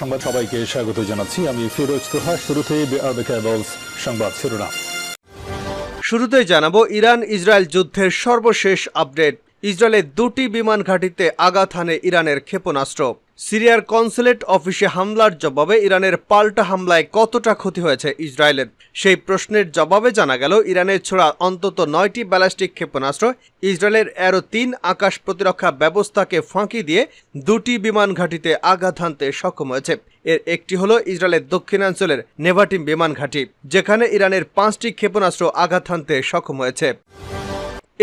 সংবাদ সবাইকে স্বাগত জানাচ্ছি। আমি ফিরোজ তোহা। কেবলস সংবাদ শিরোনাম। শুরুতেই জানাব ইরান ইসরায়েল যুদ্ধের সর্বশেষ আপডেট। ইসরায়েলের দুটি বিমান ঘাঁটিতে আঘাত হানে ইরানের ক্ষেপণাস্ত্র। সিরিয়ার কনসুলেট অফিসে হামলার জবাবে ইরানের পাল্টা হামলায় কতটা ক্ষতি হয়েছে ইসরায়েলের? সেই প্রশ্নের জবাবে জানা গেল ইরানের ছোড়া অন্তত নয়টি ব্যালাস্টিক ক্ষেপণাস্ত্র, ইসরায়েলের এরো তিন আকাশ প্রতিরক্ষা ব্যবস্থাকে ফাঁকি দিয়ে দুটি বিমান ঘাঁটিতে আঘাত হানতে সক্ষম হয়েছে। এর একটি হলো ইসরায়েলের দক্ষিণাঞ্চলের নেভাটিম বিমান ঘাঁটি, যেখানে ইরানের পাঁচটি ক্ষেপণাস্ত্র আঘাত হানতে সক্ষম হয়েছে।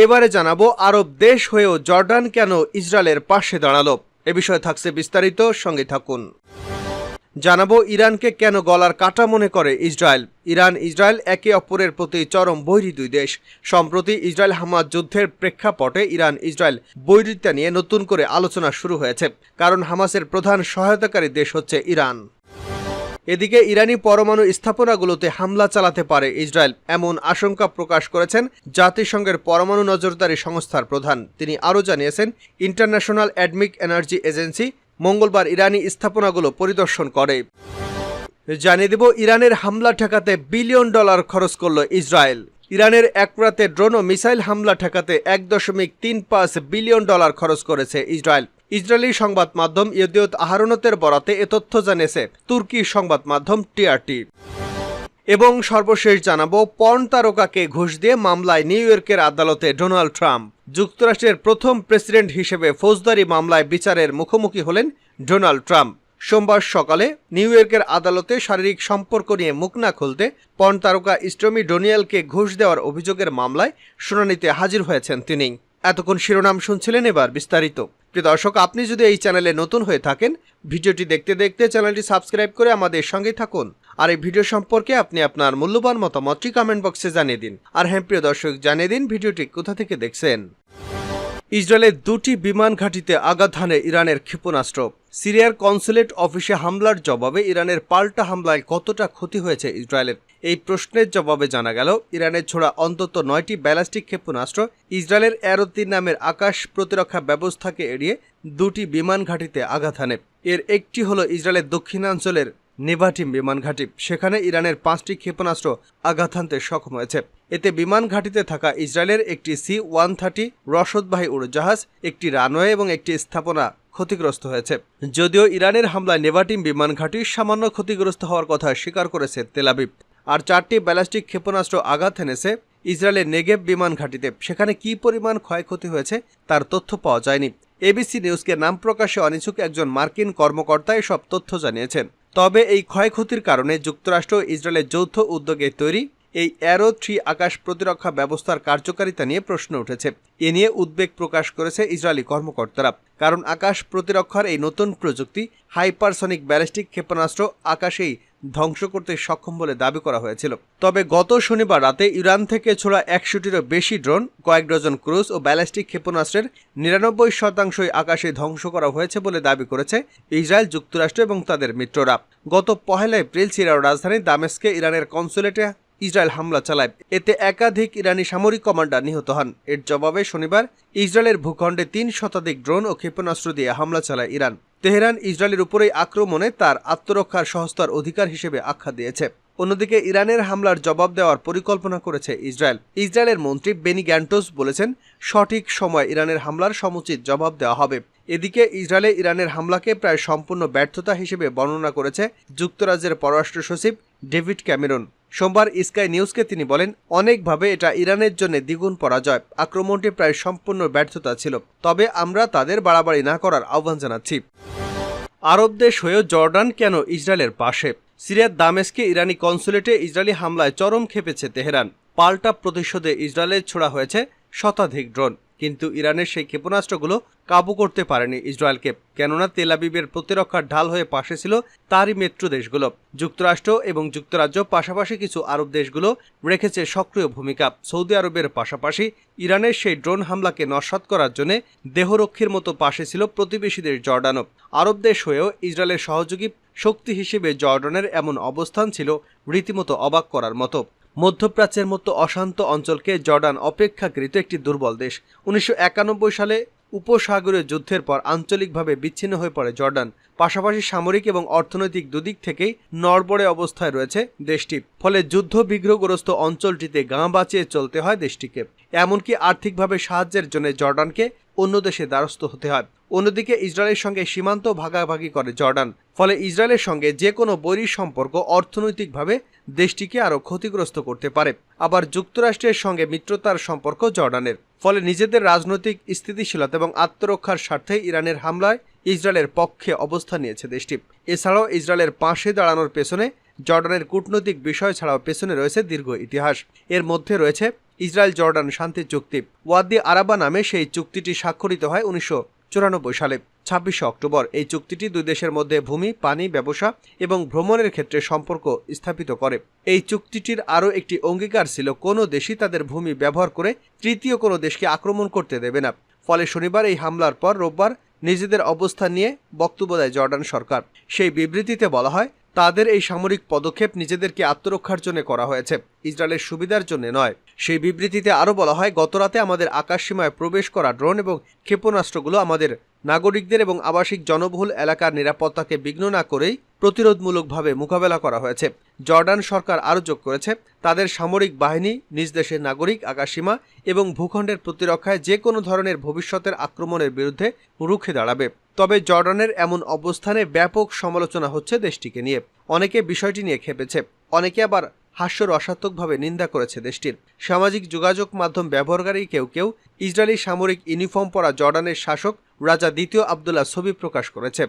এবারে জানাব, আরব দেশ হয়েও জর্ডান কেন ইসরায়েলের পাশে দাঁড়াল? এ বিষয়ে থাকছে বিস্তারিত, সঙ্গে থাকুন। জানাব, ইরানকে কেন গলার কাটা মনে করে ইসরায়েল? ইরান, ইসরায়েল একে অপরের প্রতি চরম বৈরী দুই দেশ। সম্প্রতি ইসরায়েল হামাজ যুদ্ধের প্রেক্ষাপটে ইরান ইসরায়েল বৈরিতা নিয়ে নতুন করে আলোচনা শুরু হয়েছে। কারণ হামাসের প্রধান সহায়তাকারী দেশ হচ্ছে ইরান। এদিকে ইরানি পরমাণু স্থাপনাগুলোতে হামলা চালাতে পারে ইসরায়েল, এমন আশঙ্কা প্রকাশ করেছেন জাতিসংঘের পরমাণু নজরদারি সংস্থার প্রধান। তিনি আরও জানিয়েছেন, ইন্টারন্যাশনাল অ্যাডমিক এনার্জি এজেন্সি মঙ্গলবার ইরানি স্থাপনাগুলো পরিদর্শন করে। জানিয়ে দেব, ইরানের হামলা ঠেকাতে বিলিয়ন ডলার খরচ করল ইসরায়েল। ইরানের এক রাতে ড্রোন ও মিসাইল হামলা ঠেকাতে এক দশমিক তিন পাঁচ বিলিয়ন ডলার খরচ করেছে ইসরায়েল। ইসরায়েলি সংবাদ মাধ্যম ইয়দিয়ত আহারনতের বরাতে এ তথ্য জানিয়েছে তুর্কি সংবাদ মাধ্যম টিআরটি। এবং সর্বশেষ জানাব পর্ন তারকাকে ঘুষ দিয়ে মামলায় নিউ ইয়র্কের আদালতে ডোনাল্ড ট্রাম্প। যুক্তরাষ্ট্রের প্রথম প্রেসিডেন্ট হিসেবে ফৌজদারি মামলায় বিচারের মুখোমুখি হলেন ডোনাল্ড ট্রাম্প। সোমবার সকালে নিউ ইয়র্কের আদালতে শারীরিক সম্পর্ক নিয়ে মুখ না খুলতে পর্ন তারকা স্টমি ডোনিয়ালকে ঘুষ দেওয়ার অভিযোগের মামলায় শুনানিতে হাজির হয়েছেন তিনি। এতক্ষণ শিরোনাম শুনছিলেন এবার বিস্তারিত। প্রিয় দর্শক, আপনি যদি এই চ্যানেলে নতুন হয়ে থাকেন, ভিডিওটি দেখতে দেখতে চ্যানেলটি সাবস্ক্রাইব করে আমাদের সঙ্গে থাকুন। আর এই ভিডিও সম্পর্কে আপনি আপনার মূল্যবান মতামতটি কমেন্ট বক্সে জানিয়ে দিন। আর হ্যাঁ প্রিয় দর্শক, জানিয়ে দিন ভিডিওটি কোথা থেকে দেখছেন। ইসরায়েলের দুটি বিমান ঘাঁটিতে আঘাত হানে ইরানের ক্ষেপণাস্ত্র। সিরিয়ার কনসুলেট অফিসে হামলার জবাবে ইরানের পাল্টা হামলায় কতটা ক্ষতি হয়েছে ইসরায়েলের? এই প্রশ্নের জবাবে জানা গেল, ইরানের ছোড়া অন্তত নয়টি ব্যালাস্টিক ক্ষেপণাস্ত্র, ইসরায়েলের অ্যারোতিন নামের আকাশ প্রতিরক্ষা ব্যবস্থাকে এড়িয়ে দুটি বিমান ঘাঁটিতে আঘাত হানে। এর একটি হলো ইসরায়েলের দক্ষিণাঞ্চলের নেভাটিম বিমান ঘাঁটি। সেখানে ইরানের পাঁচটি ক্ষেপণাস্ত্র আঘাত হানতে সক্ষম হয়েছে। এতে বিমান ঘাঁটিতে থাকা ইসরায়েলের একটি সি ওয়ান থার্টি রসদবাহী উড়োজাহাজ, একটি রানওয়ে এবং একটি স্থাপনা ক্ষতিগ্রস্ত হয়েছে। যদিও ইরানের হামলায় নেভাটিম বিমান ঘাঁটি সামান্য ক্ষতিগ্রস্ত হওয়ার কথা স্বীকার করেছে তেলাবিব আর চারটি ব্যালাস্টিক ক্ষেপণাস্ত্র আঘাত এনেছে ইসরায়েলের নেগেব বিমান ঘাঁটিতে। সেখানে কি পরিমাণ ক্ষয়ক্ষতি হয়েছে তার তথ্য পাওয়া যায়নি। এবিসি নিউজকে নাম প্রকাশে অনিচ্ছুক একজন মার্কিন কর্মকর্তা এসব তথ্য জানিয়েছেন। তবে এই ক্ষয়ক্ষতির কারণে যুক্তরাষ্ট্র ইসরায়েলের যৌথ উদ্যোগে তৈরি এই অ্যারো থ্রি আকাশ প্রতিরক্ষা ব্যবস্থার কার্যকারিতা নিয়ে প্রশ্ন উঠেছে। এ নিয়ে উদ্বেগ প্রকাশ করেছে ইসরায়েলি কর্মকর্তারা, কারণ আকাশ প্রতিরক্ষার এই নতুন প্রযুক্তি, হাইপারসনিক ব্যালিস্টিক ক্ষেপণাস্ত্র আকাশেই ধ্বংস করতে সক্ষম বলে দাবি করা হয়েছিল। তবে গত শনিবার রাতে ইরান থেকে ছোড়া একশোটিরও বেশি ড্রোন, কয়েক ডজন ক্রুজ ও ব্যালিস্টিক ক্ষেপণাস্ত্রের নিরানব্বই শতাংশই আকাশে ধ্বংস করা হয়েছে বলে দাবি করেছে ইসরায়েল যুক্তরাষ্ট্র এবং তাদের মিত্ররা। গত পহেলা এপ্রিল সিরিয়ার রাজধানী দামেস্কে ইরানের কনসুলেটে ইসরায়েল হামলা চালায়। এতে একাধিক ইরানি সামরিক কমান্ডার নিহত হন। এর জবাবে শনিবার ইসরায়েলের ভূখণ্ডে তিন শতাধিক ড্রোন ও ক্ষেপণাস্ত্র দিয়ে হামলা চালায় ইরান। তেহরান ইসরায়েলের উপরেই আক্রমণে তার আত্মরক্ষার সহস্তার অধিকার হিসেবে আখ্যা দিয়েছে। অন্যদিকে ইরানের হামলার জবাব দেওয়ার পরিকল্পনা করেছে ইসরায়েল। ইসরায়েলের মন্ত্রী বেনি গ্যান্টোস বলেছেন, সঠিক সময় ইরানের হামলার সমুচিত জবাব দেওয়া হবে। এদিকে ইসরায়েলে ইরানের হামলাকে প্রায় সম্পূর্ণ ব্যর্থতা হিসেবে বর্ণনা করেছে যুক্তরাজ্যের পররাষ্ট্র সচিব ডেভিড ক্যামেরন। সোমবার স্কাই নিউজকে তিনি বলেন, অনেকভাবে এটা ইরানের জন্য দ্বিগুণ পরাজয়। আক্রমণটি প্রায় সম্পূর্ণ ব্যর্থতা ছিল। তবে আমরা তাদের বাড়াবাড়ি না করার আহ্বান জানাচ্ছি। আরব দেশ হয়েও জর্ডান কেন ইসরায়েলের পাশে? সিরিয়ার দামেস্কে ইরানি কনসুলেটে ইসরায়েলি হামলায় চরম খেপেছে তেহরান। পাল্টা প্রতিশোধে ইসরায়েলে ছোড়া হয়েছে শতাধিক ড্রোন। কিন্তু ইরানের সেই ক্ষেপণাস্ত্রগুলো কাবু করতে পারেনি ইসরায়েলকে। কেননা তেলাবিবের প্রতিরক্ষার ঢাল হয়ে পাশে ছিল তারই মেট্রো দেশগুলো। যুক্তরাষ্ট্র এবং যুক্তরাজ্য পাশাপাশি কিছু আরব দেশগুলো রেখেছে সক্রিয় ভূমিকা। সৌদি আরবের পাশাপাশি ইরানের সেই ড্রোন হামলাকে নস্বাত করার জন্য দেহরক্ষীর মতো পাশে ছিল প্রতিবেশীদের জর্ডানও। আরব দেশ হয়েও ইসরায়েলের সহযোগী শক্তি হিসেবে জর্ডানের এমন অবস্থান ছিল রীতিমতো অবাক করার মতো। মধ্যপ্রাচ্যের মতো অশান্ত অঞ্চলকে জর্ডান অপেক্ষাকৃত একটি দুর্বল দেশ। উনিশশো একানব্বই সালে উপসাগরীয় যুদ্ধের পর আঞ্চলিকভাবে বিচ্ছিন্ন হয়ে পড়ে জর্ডান। পাশাপাশি সামরিক এবং অর্থনৈতিক দুদিক থেকেই নড়বড়ে অবস্থায় রয়েছে দেশটি। ফলে যুদ্ধ বিগ্রহগ্রস্ত অঞ্চলটিতে গাঁ বাঁচিয়ে চলতে হয় দেশটিকে। এমনকি আর্থিকভাবে সাহায্যের জন্য জর্ডানকে অন্য দেশে দ্বারস্থ হতে হয়। অন্যদিকে ইসরায়েলের সঙ্গে সীমান্ত ভাগাভাগি করে জর্ডান। ফলে ইসরায়েলের সঙ্গে যে কোনো বৈরী সম্পর্ক অর্থনৈতিকভাবে দেশটিকে আরও ক্ষতিগ্রস্ত করতে পারে। আবার যুক্তরাষ্ট্রের সঙ্গে মিত্রতার সম্পর্ক জর্ডানের। ফলে নিজেদের রাজনৈতিক স্থিতিশীলতা এবং আত্মরক্ষার স্বার্থে ইরানের হামলায় ইসরায়েলের পক্ষে অবস্থান নিয়েছে দেশটি। এছাড়াও ইসরায়েলের পাশে দাঁড়ানোর পেছনে জর্ডানের কূটনৈতিক বিষয় ছাড়াও পেছনে রয়েছে দীর্ঘ ইতিহাস। এর মধ্যে রয়েছে ইসরায়েল জর্ডান শান্তি চুক্তি। ওয়াদ্দি আরাবা নামে সেই চুক্তিটি স্বাক্ষরিত হয় উনিশশো চুরানব্বই সালে, ছাব্বিশে অক্টোবর। এই চুক্তিটি দুই দেশের মধ্যে ভূমি, পানি, ব্যবসা এবং ভ্রমণের ক্ষেত্রে সম্পর্ক স্থাপিত করে। এই চুক্তিটির আরও একটি অঙ্গীকার ছিল, কোনো দেশই তাদের ভূমি ব্যবহার করে তৃতীয় কোনো দেশকে আক্রমণ করতে দেবে না। ফলে শনিবার এই হামলার পর রোববার নিজেদের অবস্থান নিয়ে বক্তব্য দেয় জর্ডান সরকার। সেই বিবৃতিতে বলা হয় তাদের এই সামরিক পদক্ষেপ নিজেদেরকে আত্মরক্ষার জন্য করা হয়েছে। ইসরায়েলের সুবিধার জন্য নয়। সেই বিবৃতিতে আরও বলা হয় গতরাতে আমাদের আকাশসীমায় প্রবেশ করা ড্রোন এবং ক্ষেপণাস্ত্রগুলো আমাদের নাগরিকদের এবং আবাসিক জনবহুল এলাকার নিরাপত্তাকে বিঘ্ন না করেই প্রতিরোধমূলকভাবে মোকাবেলা করা হয়েছে। জর্ডান সরকার আরও যোগ করেছে, তাদের সামরিক বাহিনী, নিজ দেশের নাগরিক, আকাশসীমা এবং ভূখণ্ডের প্রতিরক্ষায় যে কোনো ধরনের ভবিষ্যতের আক্রমণের বিরুদ্ধে রুখে দাঁড়াবে। তবে জর্ডানের এমন অবস্থানে ব্যাপক সমালোচনা হচ্ছে দেশটিকে নিয়ে। অনেকে বিষয়টি নিয়ে খেপেছে অনেকে আবার হাস্যরসাত্মকভাবে নিন্দা করেছে দেশটির। সামাজিক যোগাযোগ মাধ্যম ব্যবহারকারী কেউ কেউ ইসরায়েলি সামরিক ইউনিফর্ম পরা জর্ডানের শাসক রাজা দ্বিতীয় আবদুল্লাহ ছবি প্রকাশ করেছে।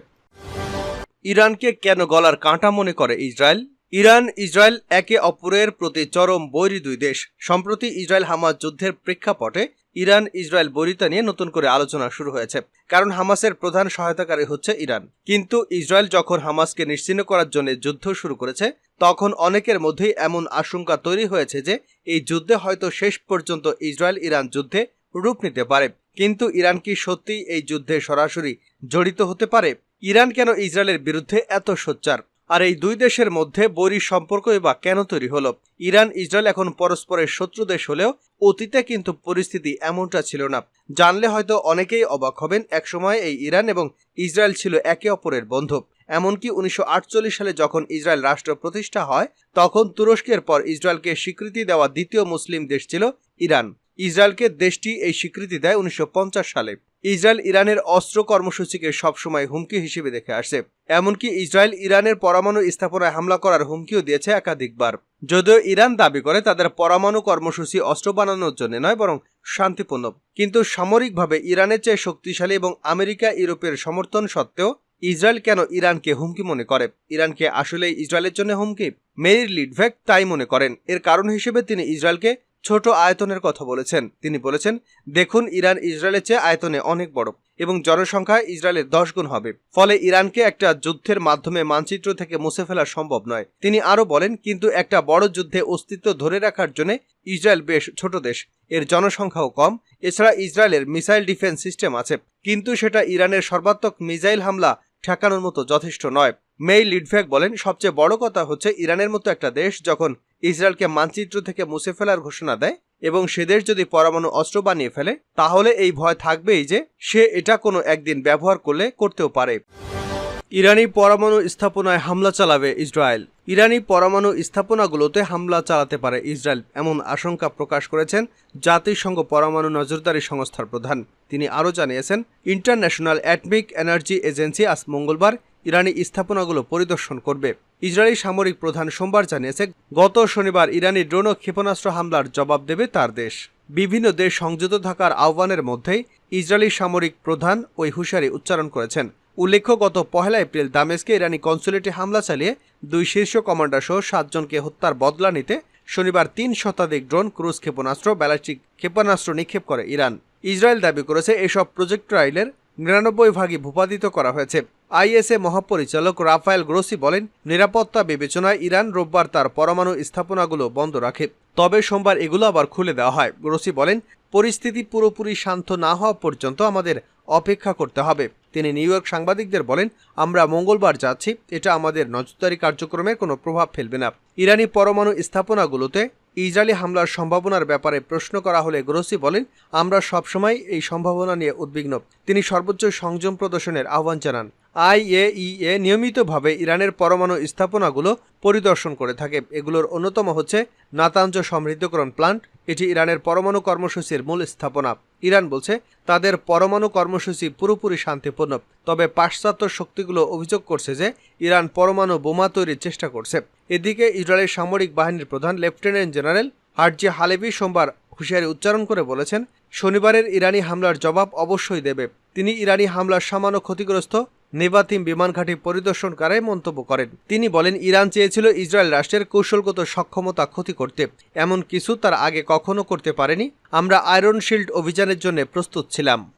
ইরানকে কেন গলার কাঁটা মনে করে ইসরায়েল? ইরান, ইসরায়েল একে অপরের প্রতি চরম বৈরী দুই দেশ। সম্প্রতি ইসরায়েল হামাস যুদ্ধের প্রেক্ষাপটে ইরান, ইসরায়েল বৈরিতা নিয়ে নতুন করে আলোচনা শুরু হয়েছে, কারণ হামাসের প্রধান সহায়তাকারী হচ্ছে ইরান। কিন্তু ইসরায়েল যখন হামাসকে নিশ্চিহ্ন করার জন্য যুদ্ধ শুরু করেছে, তখন অনেকের মধ্যেই এমন আশঙ্কা তৈরি হয়েছে যে এই যুদ্ধে হয়তো শেষ পর্যন্ত ইসরায়েল ইরান যুদ্ধে রূপ নিতে পারে। কিন্তু ইরান কি সত্যিই এই যুদ্ধে সরাসরি জড়িত হতে পারে? ইরান কেন ইসরায়েলের বিরুদ্ধে এত সোচ্চার? আর এই দুই দেশের মধ্যে বৈরী সম্পর্কই বা কেন তৈরি হলো? ইরান, ইসরায়েল এখন পরস্পরের শত্রু দেশ হলেও অতীতে কিন্তু পরিস্থিতি এমনটা ছিল না। জানলে হয়তো অনেকেই অবাক হবেন, একসময় এই ইরান এবং ইসরায়েল ছিল একে অপরের বন্ধু। এমনকি উনিশশো আটচল্লিশ সালে যখন ইসরায়েল রাষ্ট্র প্রতিষ্ঠা হয়, তখন তুরস্কের পর ইসরায়েলকে স্বীকৃতি দেওয়া দ্বিতীয় মুসলিম দেশ ছিল ইরান। ইসরায়েলকে দেশটি এই স্বীকৃতি দেয় উনিশশো পঞ্চাশ সালে। ইসরায়েল ইরানের অস্ত্র কর্মসূচিকে সবসময় হুমকি হিসেবে দেখে আসছে। এমনকি ইসরায়েল ইরানের পরমাণু স্থাপনায় হামলা করার হুমকিও দিয়েছে একাধিকবার। যদিও ইরান দাবি করে তাদের পরমাণু কর্মসূচি অস্ত্র বানানোর জন্য নয়, বরং শান্তিপূর্ণ। কিন্তু সামরিকভাবে ইরানের চেয়ে শক্তিশালী এবং আমেরিকা ইউরোপের সমর্থন সত্ত্বেও ইসরায়েল কেন ইরানকে হুমকি মনে করে? ইরানকে আসলে ইসরায়েলের জন্য হুমকি? মেরির লিডভেক তাই মনে করেন। এর কারণ হিসেবে তিনি ইসরায়েলকে ছোট আয়তনের কথা বলেছেন। তিনি বলেছেন, দেখুন, ইরান ইসরায়েলের চেয়ে আয়তনে অনেক বড় এবং জনসংখ্যা ইসরায়েলের দশ গুণ হবে। ফলে ইরানকে একটা যুদ্ধের মাধ্যমে মানচিত্র থেকে মুছে ফেলা সম্ভব নয়। তিনি আরও বলেন, কিন্তু একটা বড় যুদ্ধে অস্তিত্ব ধরে রাখার জন্য ইসরায়েল বেশ ছোট দেশ। এর জনসংখ্যাও কম। এছাড়া ইসরায়েলের মিসাইল ডিফেন্স সিস্টেম আছে। কিন্তু সেটা ইরানের সর্বাত্মক মিসাইল হামলা ঠেকানোর মতো যথেষ্ট নয়। মেই লিডভ্যাক বলেন, সবচেয়ে বড় কথা হচ্ছে ইরানের মতো একটা দেশ যখন ইসরায়েলকে মানচিত্র থেকে মুছে ফেলার ঘোষণা দেয় এবং সে দেশ যদি পরমাণু অস্ত্র বানিয়ে ফেলে, তাহলে এই ভয় থাকবেই যে সে এটা কোনো একদিন ব্যবহার করলে, করতেও পারে। ইরানি পরমাণু স্থাপনায় হামলা চালাবে ইসরায়েল। ইরানি পরমাণু স্থাপনাগুলোতে হামলা চালাতে পারে ইসরায়েল, এমন আশঙ্কা প্রকাশ করেছেন জাতিসংঘ পরমাণু নজরদারি সংস্থার প্রধান। তিনি আরও জানিয়েছেন, ইন্টারন্যাশনাল অ্যাটমিক এনার্জি এজেন্সি আজ মঙ্গলবার ইরানি স্থাপনাগুলো পরিদর্শন করবে। ইসরায়েলি সামরিক প্রধান সোমবার জানিয়েছে, গত শনিবার ইরানি ড্রোন ও ক্ষেপণাস্ত্র হামলার জবাব দেবে তার দেশ। বিভিন্ন দেশ সংযত থাকার আহ্বানের মধ্যেই ইসরায়েলি সামরিক প্রধান ওই হুঁশিয়ারি উচ্চারণ করেছেন। উল্লেখ্য, গত পহেলা এপ্রিল দামেস্কে ইরানি কনসুলেটে হামলা চালিয়ে দুই শীর্ষ কমান্ডার সহ সাতজনকে হত্যার বদলা নিতে শনিবার তিন শতাধিক ড্রোন, ক্রুজ ক্ষেপণাস্ত্র, ব্যালাস্টিক ক্ষেপণাস্ত্র নিক্ষেপ করে ইরান। ইসরায়েল দাবি করেছে, এসব প্রজেক্টাইলের নিরানব্বই ভাগই ভূপাতিত করা হয়েছে। আইএসএ মহাপরিচালক রাফায়েল গ্রোসি বলেন, নিরাপত্তা বিবেচনায় ইরান রোববার তার পরমাণু স্থাপনাগুলো বন্ধ রাখে। তবে সোমবার এগুলো আবার খুলে দেওয়া হয়। গ্রোসি বলেন, পরিস্থিতি পুরোপুরি শান্ত না হওয়া পর্যন্ত আমাদের অপেক্ষা করতে হবে। তিনি নিউ ইয়র্ক সাংবাদিকদের বলেন, আমরা মঙ্গলবার যাচ্ছি। এটা আমাদের নজরদারি কার্যক্রমে কোনো প্রভাব ফেলবে না। ইরানি পরমাণু স্থাপনাগুলোতে ইসরায়েলি হামলার সম্ভাবনার ব্যাপারে প্রশ্ন করা হলে গ্রোসি বলেন, আমরা সবসময় এই সম্ভাবনা নিয়ে উদ্বিগ্ন। তিনি সর্বোচ্চ সংযম প্রদর্শনের আহ্বান জানান। আইএইএ নিয়মিতভাবে ইরানের পরমাণু স্থাপনাগুলো পরিদর্শন করে থাকে। এগুলোর অন্যতম হচ্ছে নাতাঞ্জ সমৃদ্ধকরণ প্লান্ট এটি ইরানের পরমাণু কর্মসূচির মূল স্থাপনা। ইরান বলছে, তাদের পরমাণু কর্মসূচি পুরোপুরি শান্তিপূর্ণ, তবে পাশ্চাত্য শক্তিগুলো অভিযোগ করছে যে ইরান পরমাণু বোমা তৈরির চেষ্টা করছে। এদিকে ইসরায়েলের সামরিক বাহিনীর প্রধান লেফটেন্যান্ট জেনারেল হার্জি হালেবি সোমবার হুঁশিয়ারি উচ্চারণ করে বলেছেন, শনিবারের ইরানি হামলার জবাব অবশ্যই দেবে। তিনি ইরানি হামলার সামান্য ক্ষতিগ্রস্ত নেভাতিম বিমান ঘাঁটি পরিদর্শনকারে মন্তব্য করেন। তিনি বলেন, ইরান চেয়েছিল ইসরায়েল রাষ্ট্রের কৌশলগত সক্ষমতা ক্ষতি করতে। এমন কিছু তার আগে কখনো করতে পারেনি। আমরা আয়রন শিল্ড অভিযানের জন্য প্রস্তুত ছিলাম।